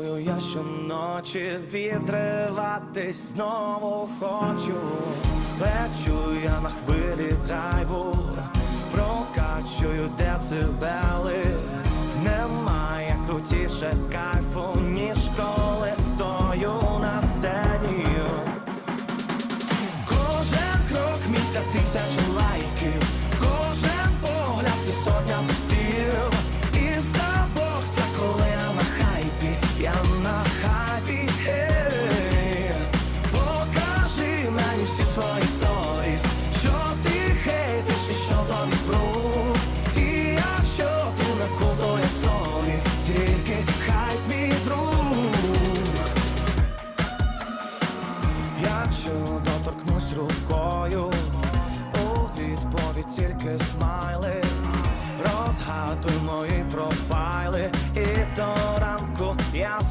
Я щоночі відриватись знову хочу, лечу я на хвилі драйву, прокачую децибели немає крутіше кайфу, ніж коли стою на сцені. Кожен крок місяць тисячу. тільки хай мій друг Якщо доторкнусь рукою, у відповідь тільки смайли, розгадуй мої профайли, і до ранку я